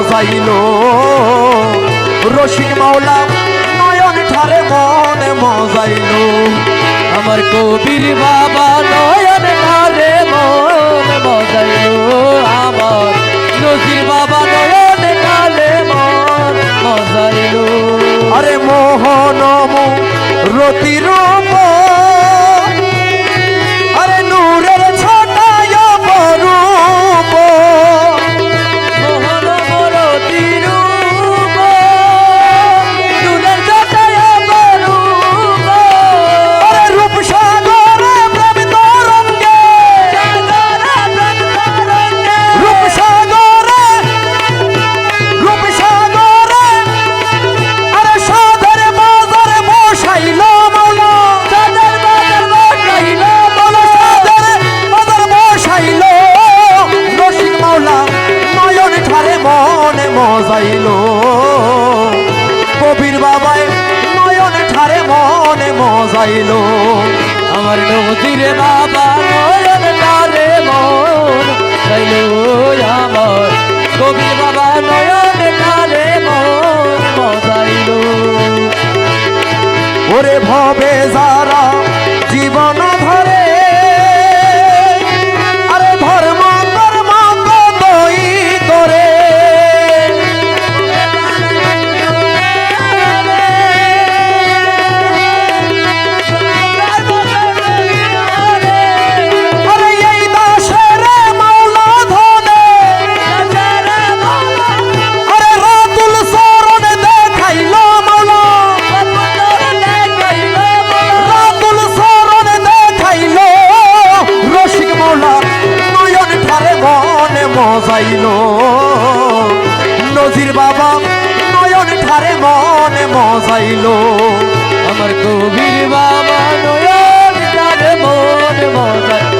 মজাইলো রসিক মাওলা, নয়ন ঠারে মনে মজাইলো। আমার কবির বাবা নয়ন কারে মন মজাইলো। আমার নজির বাবা নয়ন কালে মন মজাইলো। আরে মোহনমু রতিরূপ মজাইল। কবির বাবায় নয়ন ঠারে মনে মজাইল। আমার নজির বাবা নয়ন কারে মন চাইলো আমার। কবির বাবা নয়ন কারে মন মজাইলো। ওরে ভবে যারা নজির বাবা নয়ন ঠারে মনে মজাইল। আমার কবির বাবা নয়ন ঠারে মন মজাইলো।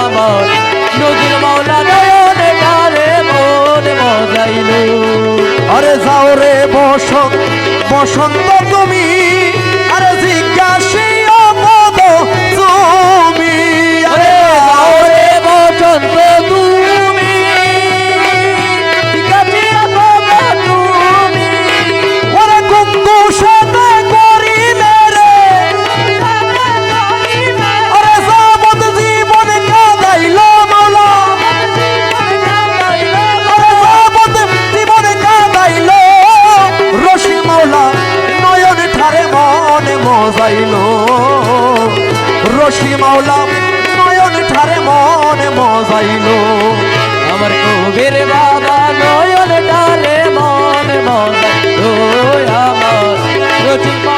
আমার নদীর মাওলা নয়ন তারে মন মজাইলো। আরে যাও রে বসন্ত বসন্ত তুমি। সৃষ্টি মাওলা, নয়ন ঠারে মনে মজাইলো। আমার কবির বাবা নয়ন ঠারে মনে মজাইলো। আমার প্রতিমা